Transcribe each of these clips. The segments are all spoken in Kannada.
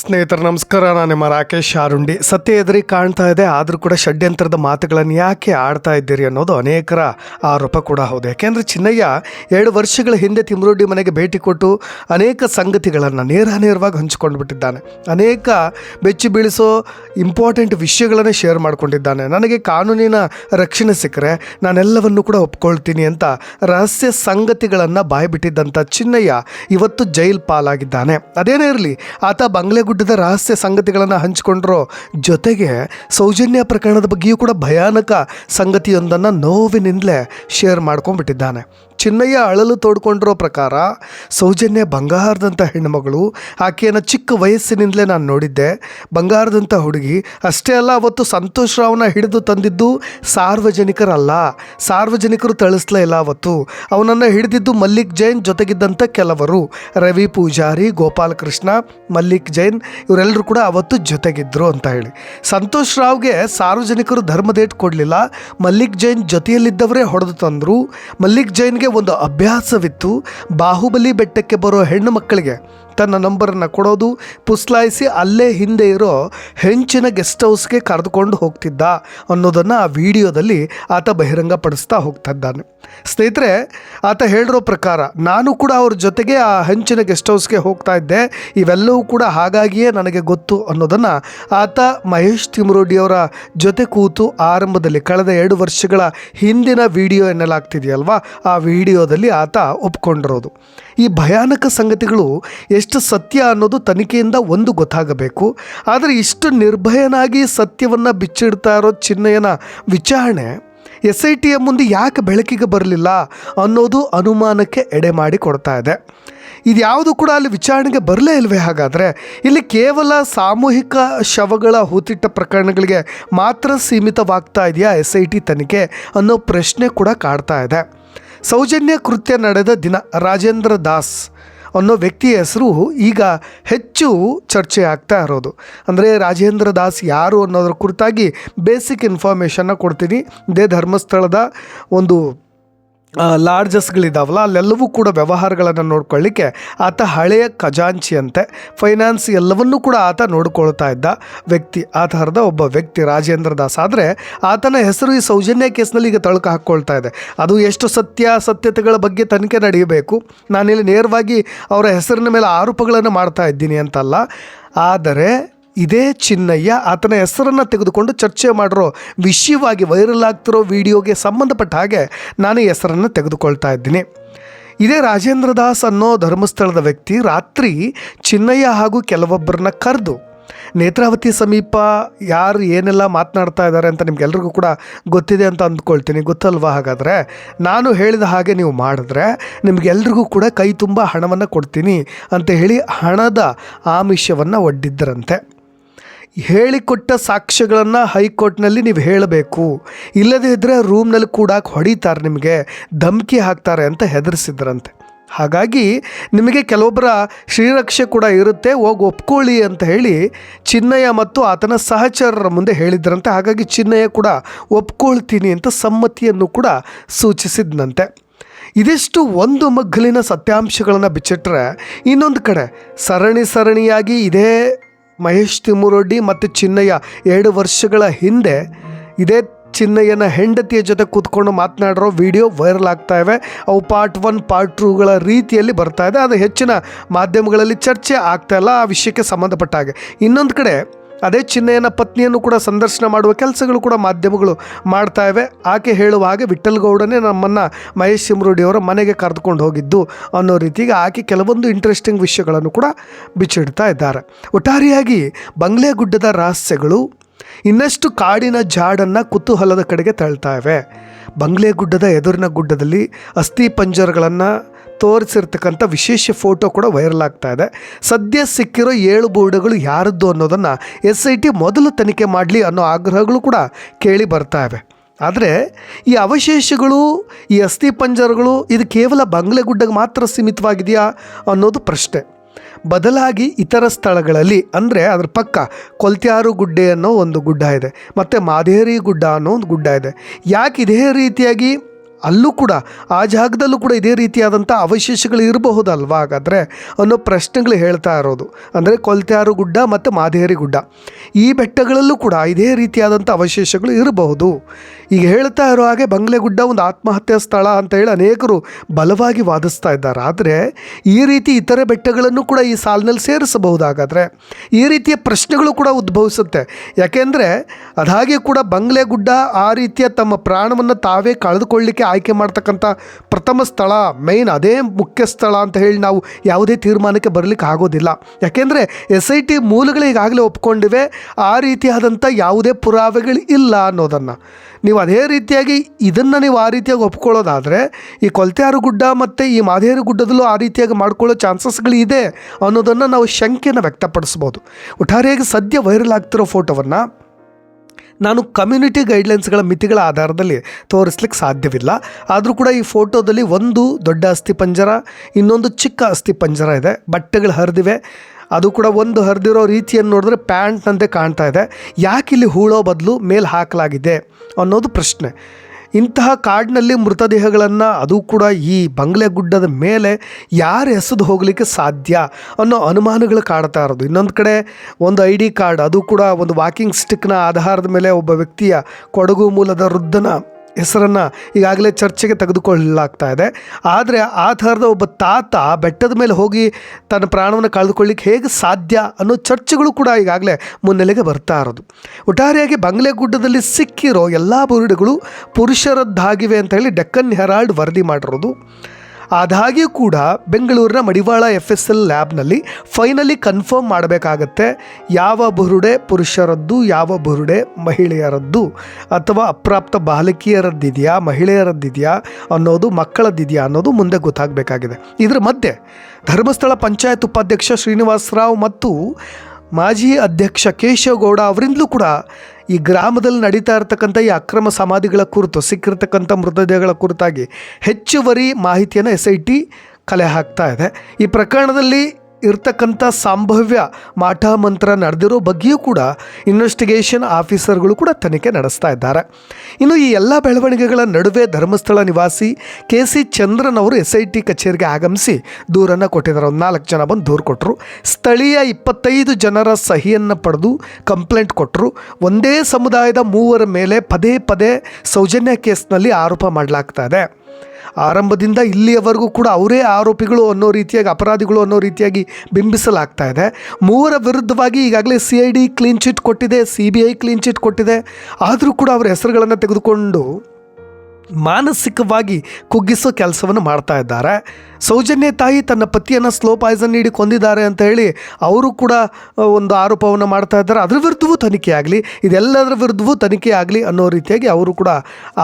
ಸ್ನೇಹಿತರು, ನಮಸ್ಕಾರ. ನಾನು ನಿಮ್ಮ ರಾಕೇಶ್ ಶಾರುಂಡಿ ಸತ್ಯ ಎದುರಿ ಕಾಣ್ತಾ ಇದೆ, ಆದರೂ ಕೂಡ ಷಡ್ಯಂತ್ರದ ಮಾತುಗಳನ್ನು ಯಾಕೆ ಆಡ್ತಾ ಇದ್ದೀರಿ ಅನ್ನೋದು ಅನೇಕರ ಆರೋಪ ಕೂಡ ಹೌದು. ಯಾಕೆಂದರೆ ಚಿನ್ನಯ್ಯ ಎರಡು ವರ್ಷಗಳ ಹಿಂದೆ ತಿಮ್ರೋಡಿ ಮನೆಗೆ ಭೇಟಿ ಕೊಟ್ಟು ಅನೇಕ ಸಂಗತಿಗಳನ್ನು ನೇರ ನೇರವಾಗಿ ಹಂಚಿಕೊಂಡು ಬಿಟ್ಟಿದ್ದಾನೆ ಅನೇಕ ಬೆಚ್ಚಿ ಬೀಳಿಸೋ ಇಂಪಾರ್ಟೆಂಟ್ ವಿಷಯಗಳನ್ನೇ ಶೇರ್ ಮಾಡ್ಕೊಂಡಿದ್ದಾನೆ. ನನಗೆ ಕಾನೂನಿನ ರಕ್ಷಣೆ ಸಿಕ್ಕರೆ ನಾನೆಲ್ಲವನ್ನು ಕೂಡ ಒಪ್ಕೊಳ್ತೀನಿ ಅಂತ ರಹಸ್ಯ ಸಂಗತಿಗಳನ್ನು ಬಾಯ್ಬಿಟ್ಟಿದ್ದಂಥ ಚಿನ್ನಯ್ಯ ಇವತ್ತು ಜೈಲ್ ಪಾಲಾಗಿದ್ದಾನೆ. ಅದೇನೇ ಇರಲಿ, ಆತ ಬಂಗ್ಲೆಗುಡ್ಡದ ರಹಸ್ಯ ಸಂಗತಿಗಳನ್ನು ಹಂಚಿಕೊಂಡ್ರೋ ಜೊತೆಗೆ ಸೌಜನ್ಯ ಪ್ರಕರಣದ ಬಗ್ಗೆಯೂ ಕೂಡ ಭಯಾನಕ ಸಂಗತಿಯೊಂದನ್ನು ನೋವಿನಿಂದಲೇ ಶೇರ್ ಮಾಡ್ಕೊಂಡ್ಬಿಟ್ಟಿದ್ದಾನೆ. ಚಿನ್ನಯ್ಯ ಅಳಲು ತೋಡ್ಕೊಂಡಿರೋ ಪ್ರಕಾರ ಸೌಜನ್ಯ ಬಂಗಾರದಂಥ ಹೆಣ್ಣುಮಗಳು, ಆಕೆಯನ್ನು ಚಿಕ್ಕ ವಯಸ್ಸಿನಿಂದಲೇ ನಾನು ನೋಡಿದ್ದೆ. ಬಂಗಾರದಂಥ ಹುಡುಗಿ ಅಷ್ಟೇ ಅಲ್ಲ, ಅವತ್ತು ಸಂತೋಷ್ ರಾವ್ನ ಹಿಡಿದು ತಂದಿದ್ದು ಸಾರ್ವಜನಿಕರಲ್ಲ. ಸಾರ್ವಜನಿಕರು ತಳಿಸ್ಲೇ ಇಲ್ಲ ಅವತ್ತು. ಅವನನ್ನು ಹಿಡಿದಿದ್ದು ಮಲ್ಲಿಕ್ ಜೈನ್ ಜೊತೆಗಿದ್ದಂಥ ಕೆಲವರು. ರವಿ ಪೂಜಾರಿ ಗೋಪಾಲಕೃಷ್ಣ ಮಲ್ಲಿಕ್ ಜೈನ್ ಇವರೆಲ್ಲರೂ ಕೂಡ ಅವತ್ತು ಜೊತೆಗಿದ್ದರು ಅಂತ ಹೇಳಿ. ಸಂತೋಷ್ ರಾವ್ಗೆ ಸಾರ್ವಜನಿಕರು ಧರ್ಮದೇಟ್ ಕೊಡಲಿಲ್ಲ. ಮಲ್ಲಿಕ್ ಜೈನ್ ಜೊತೆಯಲ್ಲಿದ್ದವರೇ ಹೊಡೆದು ತಂದರು. ಮಲ್ಲಿಕ್ ಜೈನ್ಗೆ ಒಂದು ಅಭ್ಯಾಸವಿತ್ತು. ಬಾಹುಬಲಿ ಬೆಟ್ಟಕ್ಕೆ ಬರೋ ಹೆಣ್ಣು ಮಕ್ಕಳಿಗೆ ತನ್ನ ನಂಬರನ್ನು ಕೊಡೋದು, ಪುಸ್ಲಾಯಿಸಿ ಅಲ್ಲೇ ಹಿಂದೆ ಇರೋ ಹೆಂಚಿನ ಗೆಸ್ಟ್ ಹೌಸ್ಗೆ ಕರೆದುಕೊಂಡು ಹೋಗ್ತಿದ್ದ ಅನ್ನೋದನ್ನು ಆ ವಿಡಿಯೋದಲ್ಲಿ ಆತ ಬಹಿರಂಗಪಡಿಸ್ತಾ ಹೋಗ್ತಾ ಇದ್ದಾನೆ ಸ್ನೇಹಿತರೆ, ಆತ ಹೇಳಿರೋ ಪ್ರಕಾರ ನಾನು ಕೂಡ ಅವ್ರ ಜೊತೆಗೆ ಆ ಹೆಂಚಿನ ಗೆಸ್ಟ್ ಹೌಸ್ಗೆ ಹೋಗ್ತಾ ಇದ್ದೆ. ಇವೆಲ್ಲವೂ ಕೂಡ ಹಾಗಾಗಿಯೇ ನನಗೆ ಗೊತ್ತು ಅನ್ನೋದನ್ನು ಆತ ಮಹೇಶ್ ತಿಮರೋಡಿಯವರ ಜೊತೆ ಕೂತು ಆರಂಭದಲ್ಲಿ ಕಳೆದ ಎರಡು ವರ್ಷಗಳ ಹಿಂದಿನ ವಿಡಿಯೋ ಎನ್ನಲಾಗ್ತಿದೆಯಲ್ವಾ? ಆ ವಿಡಿಯೋದಲ್ಲಿ ಆತ ಒಪ್ಕೊಂಡಿರೋದು. ಈ ಭಯಾನಕ ಸಂಗತಿಗಳು ಎಷ್ಟು ಸತ್ಯ ಅನ್ನೋದು ತನಿಖೆಯಿಂದ ಒಂದು ಗೊತ್ತಾಗಬೇಕು. ಆದರೆ ಇಷ್ಟು ನಿರ್ಭಯನಾಗಿ ಸತ್ಯವನ್ನು ಬಿಚ್ಚಿಡ್ತಾ ಇರೋ ಚಿಹ್ನೆಯನ ವಿಚಾರಣೆ ಎಸ್ ಐ ಟಿಯ ಮುಂದೆ ಯಾಕೆ ಬೆಳಕಿಗೆ ಬರಲಿಲ್ಲ ಅನ್ನೋದು ಅನುಮಾನಕ್ಕೆ ಎಡೆ ಮಾಡಿ ಕೊಡ್ತಾ ಇದೆ. ಇದ್ಯಾವುದು ಕೂಡ ಅಲ್ಲಿ ವಿಚಾರಣೆಗೆ ಬರಲೇ ಇಲ್ವೇ ಹಾಗಾದರೆ? ಇಲ್ಲಿ ಕೇವಲ ಸಾಮೂಹಿಕ ಶವಗಳ ಹೂತಿಟ್ಟ ಪ್ರಕರಣಗಳಿಗೆ ಮಾತ್ರ ಸೀಮಿತವಾಗ್ತಾ ಇದೆಯಾ ಎಸ್ ಐ ಟಿ ತನಿಖೆ ಅನ್ನೋ ಪ್ರಶ್ನೆ ಕೂಡ ಕಾಡ್ತಾ ಇದೆ. ಸೌಜನ್ಯ ಕೃತ್ಯ ನಡೆದ ದಿನ ರಾಜೇಂದ್ರ ದಾಸ್ ಅನ್ನೋ ವ್ಯಕ್ತಿಯ ಹೆಸರು ಈಗ ಹೆಚ್ಚು ಚರ್ಚೆ ಆಗ್ತಾ ಇರೋದು. ಅಂದರೆ ರಾಜೇಂದ್ರ ದಾಸ್ ಯಾರು ಅನ್ನೋದ್ರ ಕುರಿತಾಗಿ ಬೇಸಿಕ್ ಇನ್ಫಾರ್ಮೇಷನ್ನ ಕೊಡ್ತೀನಿ. ಇದೇ ಧರ್ಮಸ್ಥಳದ ಒಂದು ಲಾಡ್ಜಸ್ಗಳಿದ್ದಾವಲ್ಲ ಅಲ್ಲೆಲ್ಲವೂ ಕೂಡ ವ್ಯವಹಾರಗಳನ್ನು ನೋಡ್ಕೊಳ್ಳಿಕ್ಕೆ ಆತ ಹಳೆಯ ಖಜಾಂಚಿ ಅಂತೆ ಫೈನಾನ್ಸ್ ಎಲ್ಲವನ್ನೂ ಕೂಡ ಆತ ನೋಡಿಕೊಳ್ತಾ ಇದ್ದ ವ್ಯಕ್ತಿ. ಆ ಥರದ ಒಬ್ಬ ವ್ಯಕ್ತಿ ರಾಜೇಂದ್ರ ದಾಸ್ ಆದರೆ ಆತನ ಹೆಸರು ಈ ಸೌಜನ್ಯ ಕೇಸ್ನಲ್ಲಿ ಈಗ ತಳ್ಕ ಹಾಕ್ಕೊಳ್ತಾ ಇದೆ. ಅದು ಎಷ್ಟು ಸತ್ಯ ಸತ್ಯತೆಗಳ ಬಗ್ಗೆ ತನಿಖೆ ನಡೆಯಬೇಕು? ನಾನಿಲ್ಲಿ ನೇರವಾಗಿ ಅವರ ಹೆಸರಿನ ಮೇಲೆ ಆರೋಪಗಳನ್ನು ಮಾಡ್ತಾ ಇದ್ದೀನಿ ಅಂತಲ್ಲ. ಆದರೆ ಇದೇ ಚಿನ್ನಯ್ಯ ಆತನ ಹೆಸರನ್ನು ತೆಗೆದುಕೊಂಡು ಚರ್ಚೆ ಮಾಡಿರೋ, ವಿಷಯವಾಗಿ ವೈರಲ್ ಆಗ್ತಿರೋ ವಿಡಿಯೋಗೆ ಸಂಬಂಧಪಟ್ಟ ಹಾಗೆ ನಾನು ಹೆಸರನ್ನು ತೆಗೆದುಕೊಳ್ತಾ ಇದ್ದೀನಿ. ಇದೇ ರಾಜೇಂದ್ರ ದಾಸ್ ಅನ್ನೋ ಧರ್ಮಸ್ಥಳದ ವ್ಯಕ್ತಿ ರಾತ್ರಿ ಚಿನ್ನಯ್ಯ ಹಾಗೂ ಕೆಲವೊಬ್ಬರನ್ನ ಕರೆದು, ನೇತ್ರಾವತಿ ಸಮೀಪ ಯಾರು ಏನೆಲ್ಲ ಮಾತನಾಡ್ತಾ ಇದ್ದಾರೆ ಅಂತ ನಿಮ್ಗೆಲ್ರಿಗೂ ಕೂಡ ಗೊತ್ತಿದೆ ಅಂತ ಅಂದ್ಕೊಳ್ತೀನಿ. ಗೊತ್ತಲ್ವಾ? ಹಾಗಾದರೆ ನಾನು ಹೇಳಿದ ಹಾಗೆ ನೀವು ಮಾಡಿದ್ರೆ ನಿಮಗೆಲ್ರಿಗೂ ಕೂಡ ಕೈ ತುಂಬ ಹಣವನ್ನು ಕೊಡ್ತೀನಿ ಅಂತ ಹೇಳಿ ಹಣದ ಆಮಿಷವನ್ನು ಒಡ್ಡಿದ್ದರಂತೆ. ಹೇಳಿಕೊಟ್ಟ ಸಾಕ್ಷ್ಯಗಳನ್ನು ಹೈಕೋರ್ಟ್ನಲ್ಲಿ ನೀವು ಹೇಳಬೇಕು. ಇಲ್ಲದೇ ಇದ್ದರೆ ರೂಮ್ನಲ್ಲಿ ಕೂಡ ಹೊಡಿತಾರೆ ನಿಮಗೆ, ಧಮಕಿ ಹಾಕ್ತಾರೆ ಅಂತ ಹೆದರಿಸಿದ್ರಂತೆ. ಹಾಗಾಗಿ ನಿಮಗೆ ಕೆಲವೊಬ್ಬರ ಶ್ರೀರಕ್ಷೆ ಕೂಡ ಇರುತ್ತೆ, ಹೋಗಿ ಒಪ್ಕೊಳ್ಳಿ ಅಂತ ಹೇಳಿ ಚಿನ್ನಯ್ಯ ಮತ್ತು ಆತನ ಸಹಚರರ ಮುಂದೆ ಹೇಳಿದ್ರಂತೆ. ಹಾಗಾಗಿ ಚಿನ್ನಯ್ಯ ಕೂಡ ಒಪ್ಕೊಳ್ತೀನಿ ಅಂತ ಸಮ್ಮತಿಯನ್ನು ಕೂಡ ಸೂಚಿಸಿದ್ನಂತೆ. ಇದಿಷ್ಟು ಒಂದು ಮಗ್ಗಲಿನ ಸತ್ಯಾಂಶಗಳನ್ನು ಬಿಚ್ಚಿಟ್ರೆ ಇನ್ನೊಂದು ಕಡೆ ಸರಣಿ ಸರಣಿಯಾಗಿ ಇದೇ ಮಹೇಶ್ ತಿಮ್ಮುರೊಡ್ಡಿ ಮತ್ತು ಚಿನ್ನಯ್ಯ ಎರಡು ವರ್ಷಗಳ ಹಿಂದೆ ಇದೇ ಚಿನ್ನಯ್ಯನ ಹೆಂಡತಿಯ ಜೊತೆ ಕೂತ್ಕೊಂಡು ಮಾತನಾಡಿರೋ ವಿಡಿಯೋ ವೈರಲ್ ಆಗ್ತಾ ಇವೆ. ಅವು ಪಾರ್ಟ್ ಒನ್ ಪಾರ್ಟ್ ಟೂಗಳ ರೀತಿಯಲ್ಲಿ ಬರ್ತಾ ಇದೆ. ಅದು ಹೆಚ್ಚಿನ ಮಾಧ್ಯಮಗಳಲ್ಲಿ ಚರ್ಚೆ ಆಗ್ತಾ ಆ ವಿಷಯಕ್ಕೆ ಸಂಬಂಧಪಟ್ಟ ಹಾಗೆ. ಇನ್ನೊಂದು ಕಡೆ ಅದೇ ಚಿನ್ನಯ್ಯನ ಪತ್ನಿಯನ್ನು ಕೂಡ ಸಂದರ್ಶನ ಮಾಡುವ ಕೆಲಸಗಳು ಕೂಡ ಮಾಧ್ಯಮಗಳು ಮಾಡ್ತಾ ಇವೆ. ಆಕೆ ಹೇಳುವ ಹಾಗೆ ವಿಠಲ್ಗೌಡನೇ ನಮ್ಮನ್ನು ಮಹೇಶ್ ಸಿಮ್ರೋಡಿಯವರ ಮನೆಗೆ ಕರೆದುಕೊಂಡು ಹೋಗಿದ್ದು ಅನ್ನೋ ರೀತಿಗೆ ಆಕೆ ಕೆಲವೊಂದು ಇಂಟ್ರೆಸ್ಟಿಂಗ್ ವಿಷಯಗಳನ್ನು ಕೂಡ ಬಿಚ್ಚಿಡ್ತಾ ಇದ್ದಾರೆ. ಒಟ್ಟಾರೆಯಾಗಿ ಬಂಗ್ಲೆಗುಡ್ಡದ ರಹಸ್ಯಗಳು ಇನ್ನಷ್ಟು ಕಾಡಿನ ಜಾಡನ್ನು ಕುತೂಹಲದ ಕಡೆಗೆ ತಳ್ತಾ ಇವೆ. ಬಂಗ್ಲೆಗುಡ್ಡದ ಎದುರಿನ ಗುಡ್ಡದಲ್ಲಿ ಅಸ್ಥಿ ಪಂಜರಗಳನ್ನು ತೋರಿಸಿರ್ತಕ್ಕಂಥ ವಿಶೇಷ ಫೋಟೋ ಕೂಡ ವೈರಲ್ ಆಗ್ತಾ ಇದೆ. ಸದ್ಯ ಸಿಕ್ಕಿರೋ ಏಳು ಬೋರ್ಡುಗಳು ಯಾರದ್ದು ಅನ್ನೋದನ್ನು ಎಸ್ ಐ ಟಿ ಮೊದಲು ತನಿಖೆ ಮಾಡಲಿ ಅನ್ನೋ ಆಗ್ರಹಗಳು ಕೂಡ ಕೇಳಿ ಬರ್ತಾ ಇವೆ. ಆದರೆ ಈ ಅವಶೇಷಗಳು, ಈ ಅಸ್ಥಿ ಪಂಜರಗಳು ಇದು ಕೇವಲ ಬಂಗ್ಲೆಗುಡ್ಡಗೆ ಮಾತ್ರ ಸೀಮಿತವಾಗಿದೆಯಾ ಅನ್ನೋದು ಪ್ರಶ್ನೆ. ಬದಲಾಗಿ ಇತರ ಸ್ಥಳಗಳಲ್ಲಿ, ಅಂದರೆ ಅದರ ಪಕ್ಕ ಕೊಲ್ತ್ಯಾರು ಗುಡ್ಡೆ ಅನ್ನೋ ಒಂದು ಗುಡ್ಡ ಇದೆ, ಮತ್ತು ಮಾದೇರಿ ಗುಡ್ಡ ಅನ್ನೋ ಒಂದು ಗುಡ್ಡ ಇದೆ. ಯಾಕೆ ಇದೇ ರೀತಿಯಾಗಿ ಅಲ್ಲೂ ಕೂಡ, ಆ ಜಾಗದಲ್ಲೂ ಕೂಡ ಇದೇ ರೀತಿಯಾದಂಥ ಅವಶೇಷಗಳು ಇರಬಹುದಲ್ವಾ? ಹಾಗಾದರೆ ಅನ್ನೋ ಪ್ರಶ್ನೆಗಳು ಹೇಳ್ತಾ ಇರೋದು. ಅಂದರೆ ಕೊಲ್ತ್ಯಾರು ಗುಡ್ಡ ಮತ್ತು ಮಾದೇರಿ ಗುಡ್ಡ. ಈ ಬೆಟ್ಟಗಳಲ್ಲೂ ಕೂಡ ಇದೇ ರೀತಿಯಾದಂಥ ಅವಶೇಷಗಳು ಇರಬಹುದು. ಈಗ ಹೇಳ್ತಾ ಇರೋ ಹಾಗೆ ಬಂಗ್ಲೆಗುಡ್ಡ ಒಂದು ಆತ್ಮಹತ್ಯೆ ಸ್ಥಳ ಅಂತ ಹೇಳಿ ಅನೇಕರು ಬಲವಾಗಿ ವಾದಿಸ್ತಾ ಇದ್ದಾರೆ. ಆದರೆ ಈ ರೀತಿ ಇತರೆ ಬೆಟ್ಟಗಳನ್ನು ಕೂಡ ಈ ಸಾಲಿನಲ್ಲಿ ಸೇರಿಸಬಹುದಾಗಾದರೆ ಈ ರೀತಿಯ ಪ್ರಶ್ನೆಗಳು ಕೂಡ ಉದ್ಭವಿಸುತ್ತೆ. ಯಾಕೆಂದರೆ ಅದಾಗೆ ಕೂಡ ಬಂಗ್ಲೆಗುಡ್ಡ ಆ ರೀತಿಯ ತಮ್ಮ ಪ್ರಾಣವನ್ನು ತಾವೇ ಕಳೆದುಕೊಳ್ಳಿಕ್ಕೆ ಆಯ್ಕೆ ಮಾಡ್ತಕ್ಕಂಥ ಪ್ರಥಮ ಸ್ಥಳ ಮೇನ್ ಅದೇ ಮುಖ್ಯ ಸ್ಥಳ ಅಂತ ಹೇಳಿ ನಾವು ಯಾವುದೇ ತೀರ್ಮಾನಕ್ಕೆ ಬರಲಿಕ್ಕೆ ಆಗೋದಿಲ್ಲ. ಯಾಕೆಂದರೆ ಎಸ್ ಐ ಟಿ ಮೂಲಗಳು ಈಗಾಗಲೇ ಒಪ್ಕೊಂಡಿವೆ, ಆ ರೀತಿಯಾದಂಥ ಯಾವುದೇ ಪುರಾವೆಗಳು ಇಲ್ಲ ಅನ್ನೋದನ್ನು. ನೀವು ಅದೇ ರೀತಿಯಾಗಿ ಇದನ್ನು ನೀವು ಆ ರೀತಿಯಾಗಿ ಒಪ್ಕೊಳ್ಳೋದಾದರೆ, ಈ ಕೊಲ್ತೆಯಾರು ಗುಡ್ಡ ಮತ್ತು ಈ ಮಾದೇರು ಗುಡ್ಡದಲ್ಲೂ ಆ ರೀತಿಯಾಗಿ ಮಾಡ್ಕೊಳ್ಳೋ ಚಾನ್ಸಸ್ಗಳಿದೆ ಅನ್ನೋದನ್ನು ನಾವು ಶಂಕೆಯನ್ನು ವ್ಯಕ್ತಪಡಿಸ್ಬೋದು. ಒಟ್ಟಾರೆಯಾಗಿ ಸದ್ಯ ವೈರಲ್ ಆಗ್ತಿರೋ ಫೋಟೋವನ್ನು ನಾನು ಕಮ್ಯುನಿಟಿ ಗೈಡ್ಲೈನ್ಸ್ಗಳ ಮಿತಿಗಳ ಆಧಾರದಲ್ಲಿ ತೋರಿಸ್ಲಿಕ್ಕೆ ಸಾಧ್ಯವಿಲ್ಲ. ಆದರೂ ಕೂಡ ಈ ಫೋಟೋದಲ್ಲಿ ಒಂದು ದೊಡ್ಡ ಅಸ್ಥಿಪಂಜರ ಇನ್ನೊಂದು ಚಿಕ್ಕ ಅಸ್ಥಿಪಂಜರ ಇದೆ. ಬಟ್ಟೆಗಳು ಹರಿದಿವೆ. ಅದು ಕೂಡ ಒಂದು ಹರಿದಿರೋ ರೀತಿಯನ್ನು ನೋಡಿದ್ರೆ ಪ್ಯಾಂಟ್ನಂತೆ ಕಾಣ್ತಾ ಇದೆ. ಯಾಕೆ ಇಲ್ಲಿ ಹೂಳೋ ಬದಲು ಮೇಲೆ ಹಾಕಲಾಗಿದೆ ಅನ್ನೋದು ಪ್ರಶ್ನೆ. ಇಂತಹ ಕಾಡಿನಲ್ಲಿ ಮೃತದೇಹಗಳನ್ನು ಅದು ಕೂಡ ಈ ಬಂಗ್ಲೆ ಗುಡ್ಡದ ಮೇಲೆ ಯಾರು ಎಸೆದು ಹೋಗಲಿಕ್ಕೆ ಸಾಧ್ಯ ಅನ್ನೋ ಅನುಮಾನಗಳು ಕಾಡ್ತಾ ಇರೋದು. ಇನ್ನೊಂದು ಕಡೆ ಒಂದು ಐ ಡಿ ಕಾರ್ಡ್, ಅದು ಕೂಡ ಒಂದು ವಾಕಿಂಗ್ ಸ್ಟಿಕ್ನ ಆಧಾರದ ಮೇಲೆ ಒಬ್ಬ ವ್ಯಕ್ತಿಯ ಕೊಡಗು ಮೂಲದ ವೃದ್ಧನ ಹೆಸರನ್ನು ಈಗಾಗಲೇ ಚರ್ಚೆಗೆ ತೆಗೆದುಕೊಳ್ಳಲಾಗ್ತಾ ಇದೆ. ಆದರೆ ಆ ಥರದ ಒಬ್ಬ ತಾತ ಬೆಟ್ಟದ ಮೇಲೆ ಹೋಗಿ ತನ್ನ ಪ್ರಾಣವನ್ನು ಕಳೆದುಕೊಳ್ಳಿಕ್ಕೆ ಹೇಗೆ ಸಾಧ್ಯ ಅನ್ನೋ ಚರ್ಚೆಗಳು ಕೂಡ ಈಗಾಗಲೇ ಮುನ್ನೆಲೆಗೆ ಬರ್ತಾ ಇರೋದು. ಒಟ್ಟಾರೆಯಾಗಿ ಬಂಗ್ಲೆ ಗುಡ್ಡದಲ್ಲಿ ಸಿಕ್ಕಿರೋ ಎಲ್ಲ ಬುರುಡೆಗಳು ಪುರುಷರದ್ದಾಗಿವೆ ಅಂತ ಹೇಳಿ ಡೆಕ್ಕನ್ ಹೆರಾಲ್ಡ್ ವರದಿ ಮಾಡಿರೋದು. ಆದಾಗ್ಯೂ ಕೂಡ ಬೆಂಗಳೂರಿನ ಮಡಿವಾಳ ಎಫ್ ಎಸ್ ಎಲ್ ಲ್ಯಾಬ್ನಲ್ಲಿ ಫೈನಲಿ ಕನ್ಫರ್ಮ್ ಮಾಡಬೇಕಾಗತ್ತೆ. ಯಾವ ಬುರುಡೆ ಪುರುಷರದ್ದು, ಯಾವ ಬುರುಡೆ ಮಹಿಳೆಯರದ್ದು ಅಥವಾ ಅಪ್ರಾಪ್ತ ಬಾಲಕಿಯರದ್ದಿದೆಯಾ, ಮಹಿಳೆಯರದ್ದಿದೆಯಾ ಅನ್ನೋದು, ಮಕ್ಕಳದ್ದಿದೆಯಾ ಅನ್ನೋದು ಮುಂದೆ ಗೊತ್ತಾಗಬೇಕಾಗಿದೆ. ಇದರ ಮಧ್ಯೆ ಧರ್ಮಸ್ಥಳ ಪಂಚಾಯತ್ ಉಪಾಧ್ಯಕ್ಷ ಶ್ರೀನಿವಾಸರಾವ್ ಮತ್ತು ಮಾಜಿ ಅಧ್ಯಕ್ಷ ಕೇಶವಗೌಡ ಅವರಿಂದಲೂ ಕೂಡ ಈ ಗ್ರಾಮದಲ್ಲಿ ನಡೀತಾ ಇರತಕ್ಕಂಥ ಈ ಅಕ್ರಮ ಸಮಾಧಿಗಳ ಕುರಿತು, ಸಿಕ್ಕಿರ್ತಕ್ಕಂಥ ಮೃತದೇಹಗಳ ಕುರಿತಾಗಿ ಹೆಚ್ಚುವರಿ ಮಾಹಿತಿಯನ್ನು ಎಸ್ ಐ ಟಿ ಕಲೆ ಹಾಕ್ತಾ ಇದೆ. ಈ ಪ್ರಕರಣದಲ್ಲಿ ಇರ್ತಕ್ಕಂಥ ಸಂಭವ್ಯ ಮಾಠ ಮಂತ್ರ ನಡೆದಿರೋ ಬಗ್ಗೆಯೂ ಕೂಡ ಇನ್ವೆಸ್ಟಿಗೇಷನ್ ಆಫೀಸರ್ಗಳು ಕೂಡ ತನಿಖೆ ನಡೆಸ್ತಾ ಇದ್ದಾರೆ. ಇನ್ನು ಈ ಎಲ್ಲ ಬೆಳವಣಿಗೆಗಳ ನಡುವೆ ಧರ್ಮಸ್ಥಳ ನಿವಾಸಿ ಕೆ ಸಿ ಚಂದ್ರನ್ ಅವರು ಎಸ್ ಐ ಟಿ ಕಚೇರಿಗೆ ಆಗಮಿಸಿ ದೂರನ್ನು ಕೊಟ್ಟಿದ್ದಾರೆ. ಒಂದು ನಾಲ್ಕು ಜನ ಬಂದು ದೂರು ಕೊಟ್ಟರು. ಸ್ಥಳೀಯ ಇಪ್ಪತ್ತೈದು ಜನರ ಸಹಿಯನ್ನು ಪಡೆದು ಕಂಪ್ಲೇಂಟ್ ಕೊಟ್ಟರು. ಒಂದೇ ಸಮುದಾಯದ ಮೂವರ ಮೇಲೆ ಪದೇ ಪದೇ ಸೌಜನ್ಯ ಕೇಸ್ನಲ್ಲಿ ಆರೋಪ ಮಾಡಲಾಗ್ತಾ ಇದೆ. ಆರಂಭದಿಂದ ಇಲ್ಲಿಯವರೆಗೂ ಕೂಡ ಅವರೇ ಆರೋಪಿಗಳು ಅನ್ನೋ ರೀತಿಯಾಗಿ, ಅಪರಾಧಿಗಳು ಅನ್ನೋ ರೀತಿಯಾಗಿ ಬಿಂಬಿಸಲಾಗ್ತಾ ಇದೆ. ಮೂವರ ವಿರುದ್ಧವಾಗಿ ಈಗಾಗಲೇ C I D clean chit ಕೊಟ್ಟಿದೆ, C B I clean chit ಕೊಟ್ಟಿದೆ. ಆದರೂ ಕೂಡ ಅವರ ಹೆಸರುಗಳನ್ನು ತೆಗೆದುಕೊಂಡು ಮಾನಸಿಕವಾಗಿ ಕುಗ್ಗಿಸೋ ಕೆಲಸವನ್ನು ಮಾಡ್ತಾ ಇದ್ದಾರೆ. ಸೌಜನ್ಯ ತಾಯಿ ತನ್ನ ಪತಿಯನ್ನು ಸ್ಲೋ ಪಾಯ್ಸನ್ ನೀಡಿ ಕೊಂದಿದ್ದಾರೆ ಅಂತ ಹೇಳಿ ಅವರು ಕೂಡ ಒಂದು ಆರೋಪವನ್ನು ಮಾಡ್ತಾ ಇದ್ದಾರೆ. ಅದ್ರ ವಿರುದ್ಧವೂ ತನಿಖೆ ಆಗಲಿ, ಇದೆಲ್ಲದರ ವಿರುದ್ಧವೂ ತನಿಖೆ ಆಗಲಿ ಅನ್ನೋ ರೀತಿಯಾಗಿ ಅವರು ಕೂಡ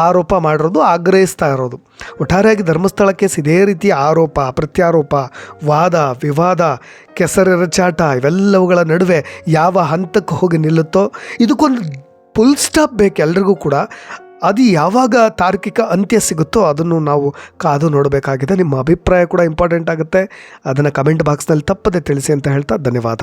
ಆರೋಪ ಮಾಡಿರೋದು, ಆಗ್ರಹಿಸ್ತಾ ಇರೋದು. ಒಟ್ಟಾರೆಯಾಗಿ ಧರ್ಮಸ್ಥಳ ಕೇಸ್ ಇದೇ ರೀತಿಯ ಆರೋಪ, ಪ್ರತ್ಯಾರೋಪ, ವಾದ, ವಿವಾದ ಕೆಸರೆರಚಾಟ ಇವೆಲ್ಲವುಗಳ ನಡುವೆ ಯಾವ ಹಂತಕ್ಕೆ ಹೋಗಿ ನಿಲ್ಲುತ್ತೋ, ಇದಕ್ಕೊಂದು ಫುಲ್ ಸ್ಟಾಪ್ ಬೇಕು ಎಲ್ರಿಗೂ ಕೂಡ ಅದು ಯಾವಾಗ ತಾರ್ಕಿಕ ಅಂತ್ಯ ಸಿಗುತ್ತೋ ಅದನ್ನು ನಾವು ಕಾದು ನೋಡಬೇಕಾಗಿದೆ. ನಿಮ್ಮ ಅಭಿಪ್ರಾಯ ಕೂಡ ಇಂಪಾರ್ಟೆಂಟ್ ಆಗುತ್ತೆ. ಅದನ್ನು ಕಮೆಂಟ್ ಬಾಕ್ಸ್ನಲ್ಲಿ ತಪ್ಪದೆ ತಿಳಿಸಿ ಅಂತ ಹೇಳ್ತಾ ಧನ್ಯವಾದ.